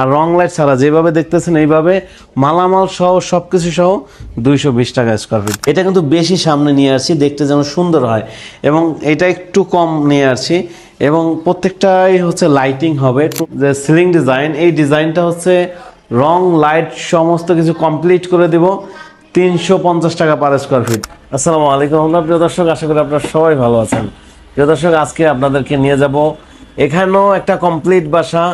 আর রং light ছাড়া যেভাবে দেখতেছেন, এইভাবে মালামাল সহ সবকিছু সহ দুইশো বিশ টাকা স্কোয়ার ফিট এটা কিন্তু বেশি সামনে নিয়ে আসছি, দেখতে যেন সুন্দর হয়। এবং এটা একটু কম নিয়ে আসছি। এবং প্রত্যেকটাই হচ্ছে লাইটিং হবে। যে সিলিং ডিজাইন এই ডিজাইনটা হচ্ছে রং লাইট সমস্ত কিছু কমপ্লিট করে দিব তিনশো পঞ্চাশ টাকা পার স্কোয়ার ফিট আসসালামু আলাইকুম রহমতুল্লাহ। প্রিয় দর্শক, আশা করি আপনারা সবাই ভালো আছেন। প্রিয় দর্শক, আজকে আপনাদেরকে নিয়ে যাব এখানেও একটা কমপ্লিট বাসা।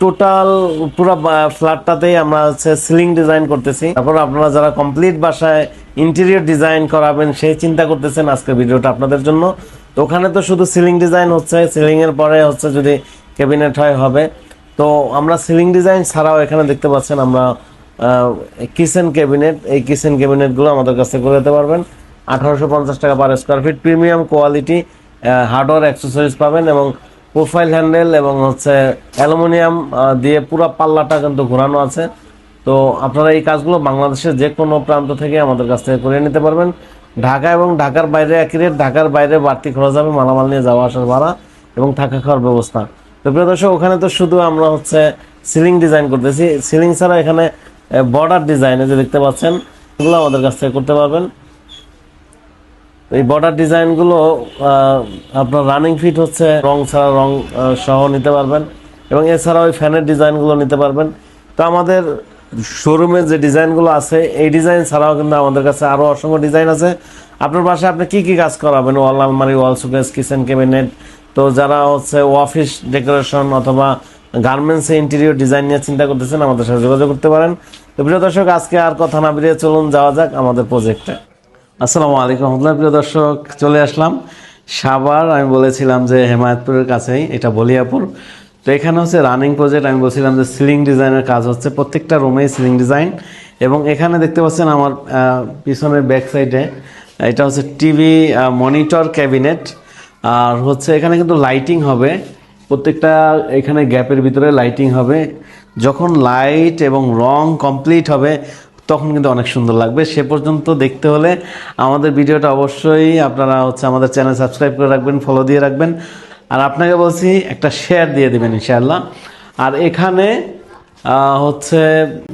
টোটাল পুরো ফ্ল্যাটটাতেই আমরা হচ্ছে সিলিং ডিজাইন করতেছি। তারপর আপনারা যারা কমপ্লিট বাসায় ইন্টেরিয়র ডিজাইন করাবেন, সেই চিন্তা করতেছেন আজকের ভিডিওটা আপনাদের জন্য। তো ওখানে তো শুধু সিলিং ডিজাইন হচ্ছে সিলিং এর পরে হচ্ছে যদি ক্যাবিনেট হয়, হবে। তো আমরা সিলিং ডিজাইন ছাড়াও এখানে দেখতে পাচ্ছেন আমরা কিচেন ক্যাবিনেট এই কিচেন ক্যাবিনেটগুলো আমাদের কাছে করে দিতে পারবেন। আঠারোশো পঞ্চাশ টাকা per square feet premium quality hardware accessories পাবেন এবং প্রোফাইল হ্যান্ডেল এবং হচ্ছে অ্যালুমিনিয়াম দিয়ে পুরো পাল্লাটা কিন্তু ঘোরানো আছে। তো আপনারা এই কাজগুলো বাংলাদেশের যে কোনো প্রান্ত থেকে আমাদের কাছ থেকে করে নিতে পারবেন। ঢাকা এবং ঢাকার বাইরে একই রেট ঢাকার বাইরে বাড়তি খরচ হবে, মালামাল নিয়ে যাওয়া, আসার ভাড়া এবং থাকা খাওয়ার ব্যবস্থা। তো প্রিয় দর্শক, ওখানে তো শুধু আমরা হচ্ছে সিলিং ডিজাইন করতেছি। সিলিং ছাড়া এখানে বর্ডার ডিজাইনে যে দেখতে পাচ্ছেন, এগুলো আমাদের কাছ থেকে করতে পারবেন। এই বর্ডার ডিজাইনগুলো আপনার রানিং ফিট হচ্ছে, রং ছাড়া রং সহ নিতে পারবেন। এবং এছাড়া ওই ফ্যানের ডিজাইনগুলো নিতে পারবেন। তো আমাদের শোরুমে যে ডিজাইনগুলো আছে, এই ডিজাইন ছাড়াও কিন্তু আমাদের কাছে আরও অসংখ্য ডিজাইন আছে। আপনার বাসায় আপনি কি কি কাজ করাবেন? ওয়াল আলমারি ওয়াল সুকেস কিচেন ক্যাবিনেট তো যারা হচ্ছে অফিস ডেকোরেশন অথবা গার্মেন্টসে ইন্টেরিয়র ডিজাইন নিয়ে চিন্তা করতেছেন, আমাদের সাথে যোগাযোগ করতে পারেন। তো প্রিয় দর্শক, আজকে আর কথা না বেরিয়ে চলুন, যাওয়া যাক আমাদের প্রজেক্টে আসসালামু আলাইকুম রহমতুল্লাহ, প্রিয় দর্শক, চলে আসলাম। সাবার আমি বলেছিলাম যে হেমায়তপুরের কাছেই, এটা বলিয়াপুর। তো এখানে হচ্ছে রানিং প্রজেক্ট আমি বলছিলাম যে সিলিং ডিজাইনের কাজ হচ্ছে, প্রত্যেকটা রুমেই সিলিং ডিজাইন এবং এখানে দেখতে পাচ্ছেন আমার পিছনের ব্যাক সাইডে এটা হচ্ছে টিভি মনিটর ক্যাবিনেট আর হচ্ছে এখানে কিন্তু লাইটিং হবে, প্রত্যেকটা এখানে গ্যাপের ভিতরে লাইটিং হবে। যখন লাইট এবং রং কমপ্লিট হবে তখন কিন্তু অনেক সুন্দর লাগবে। সে পর্যন্ত দেখতে হলে আমাদের ভিডিওটা অবশ্যই আপনারা হচ্ছে আমাদের চ্যানেল সাবস্ক্রাইব করে রাখবেন ফলো দিয়ে রাখবেন। আর আপনাকে বলছি, একটা শেয়ার দিয়ে দেবেন ইনশাআল্লাহ। আর এখানে হচ্ছে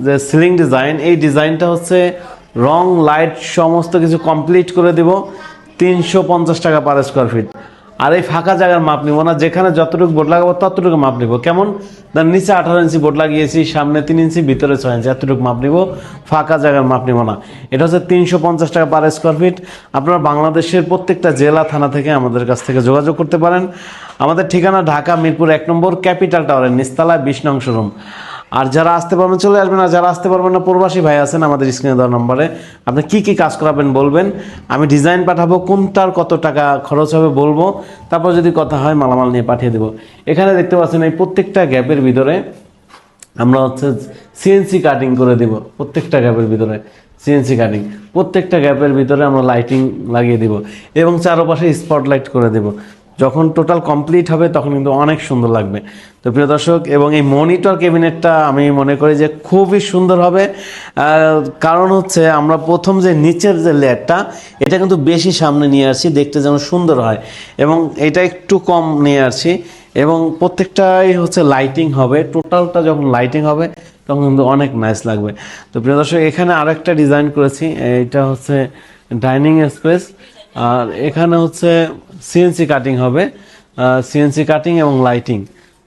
যে সিলিং ডিজাইন এই ডিজাইনটা হচ্ছে রং লাইট সমস্ত কিছু কমপ্লিট করে দিব। তিনশো টাকা পার স্কোয়ার ফিট আর এই ফাঁকা জায়গার মাপ নিব না, যেখানে যতটুকু বোর্ড লাগাবো ততটুকু মাপ নিব। কেমন? তার নিচে আঠারো ইঞ্চি বোর্ড লাগিয়েছি, সামনে তিন ইঞ্চি, ভিতরে ছয় ইঞ্চি, এতটুকু মাপ নিব। ফাঁকা জায়গার মাপ নিব না। এটা হচ্ছে তিনশো পঞ্চাশ টাকা পার স্কোয়ার ফিট আপনারা বাংলাদেশের প্রত্যেকটা জেলা, থানা থেকে আমাদের কাছ থেকে যোগাযোগ করতে পারেন। আমাদের ঠিকানা ঢাকা, মিরপুর এক নম্বর, ক্যাপিটাল টাওয়ারের নিস্তালায় বিশ নং শোরুম। আর যারা আসতে পারবেন, চলে আসবেন। আর যারা আসতে পারবেন না, প্রবাসী ভাই আছেন আমাদের স্ক্রিনে দেওয়ার নম্বরে, আপনি কি কি কাজ করাবেন বলবেন। আমি ডিজাইন পাঠাবো, কোনটার কত টাকা খরচ হবে বলব। তারপর যদি কথা হয়, মালামাল নিয়ে পাঠিয়ে দেবো। এখানে দেখতে পাচ্ছেন এই প্রত্যেকটা গ্যাপের ভিতরে আমরা হচ্ছে সিএনসি কাটিং করে দিব। প্রত্যেকটা গ্যাপের ভিতরে সিএনসি কাটিং প্রত্যেকটা গ্যাপের ভিতরে আমরা লাইটিং লাগিয়ে দিব এবং চারপাশে স্পটলাইট করে দেব। যখন টোটাল কমপ্লিট হবে, তখন কিন্তু অনেক সুন্দর লাগবে। তো প্রিয় দর্শক, এবং এই মনিটর ক্যাবিনেটটা আমি মনে করি যে খুবই সুন্দর হবে। কারণ হচ্ছে, আমরা প্রথম যে নিচের যে লেয়ারটা, এটা কিন্তু বেশি সামনে নিয়ে আসছি, দেখতে যেন সুন্দর হয়। এবং এটা একটু কম নিয়ে আসছি। এবং প্রত্যেকটাই হচ্ছে লাইটিং হবে। টোটালটা যখন লাইটিং হবে, তখন কিন্তু অনেক নাইস লাগবে। তো প্রিয় দর্শক, এখানে আরেকটা ডিজাইন করেছি এটা হচ্ছে ডাইনিং স্পেস আর এখানে হচ্ছে সিএনসি কাটিং হবে সিএনসি কাটিং এবং লাইটিং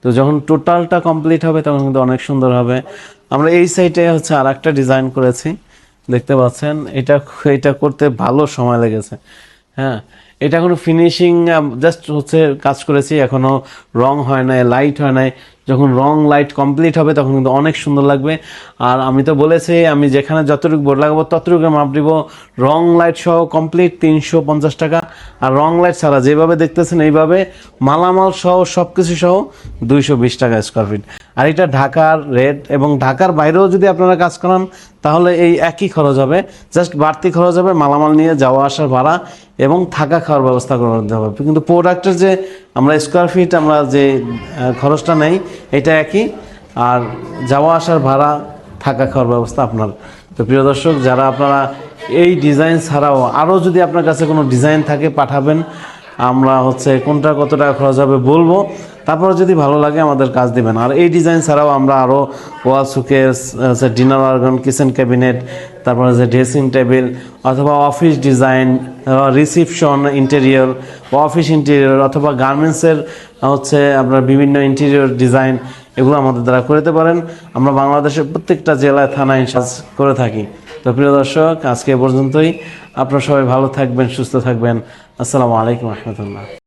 তো যখন টোটালটা কমপ্লিট হবে, তখন কিন্তু অনেক সুন্দর হবে। আমরা এই সাইডে হচ্ছে আর একটা ডিজাইন করেছি, দেখতে পাচ্ছেন? এটা এটা করতে ভালো সময় লেগেছে। হ্যাঁ এটা কোনো ফিনিশিং জাস্ট হচ্ছে কাজ করেছি, এখনও রং হয় নাই লাইট হয় নাই। যখন রং লাইট কমপ্লিট হবে, তখন কিন্তু অনেক সুন্দর লাগবে। আর আমি তো বলেছি, আমি যেখানে যতটুকু বোর্ড লাগাবো ততটুকু মাপ দিব। রং লাইট সহ কমপ্লিট তিনশো পঞ্চাশ টাকা। আর রং লাইট ছাড়া যেভাবে দেখতেছেন, এইভাবে মালামাল সহ সব কিছু সহ দুইশো বিশ টাকা স্কোয়ার ফিট আর এটা ঢাকার রেট এবং ঢাকার বাইরেও যদি আপনারা কাজ করান, তাহলে এই একই খরচ হবে। জাস্ট বাড়তি খরচ হবে, মালামাল নিয়ে যাওয়া আসার ভাড়া এবং থাকা খাওয়ার ব্যবস্থা করতে হবে। কিন্তু প্রোডাক্টের যে আমরা স্কোয়ার ফিট আমরা যে খরচটা নেই, এটা একই। আর যাওয়া আসার ভাড়া, থাকা খাওয়ার ব্যবস্থা আপনার। তো প্রিয় দর্শক, যারা আপনারা এই ডিজাইন ছাড়াও আরও যদি আপনার কাছে কোনো ডিজাইন থাকে, পাঠাবেন। আমরা হচ্ছে কোনটা কত টাকা খরচ হবে বলব। তারপরে যদি ভালো লাগে আমাদের কাজ দিবেন। আর এই ডিজাইন ছাড়াও আমরা আরও ওয়াল সুকেস ডিনার অর্গান কিচেন ক্যাবিনেট তারপরে যে ড্রেসিং টেবিল অথবা office design reception interior office interior অথবা গার্মেন্টসের হচ্ছে আপনার বিভিন্ন ইন্টেরিয়র ডিজাইন এগুলো আমাদের দ্বারা করতে পারেন। আমরা বাংলাদেশের প্রত্যেকটা জেলায়, থানায় কাজ করে থাকি। তো প্রিয় দর্শক, আজকে পর্যন্তই। আপনারা সবাই ভালো থাকবেন, সুস্থ থাকবেন। আসসালামু আলাইকুম রহমতুল্লাহ।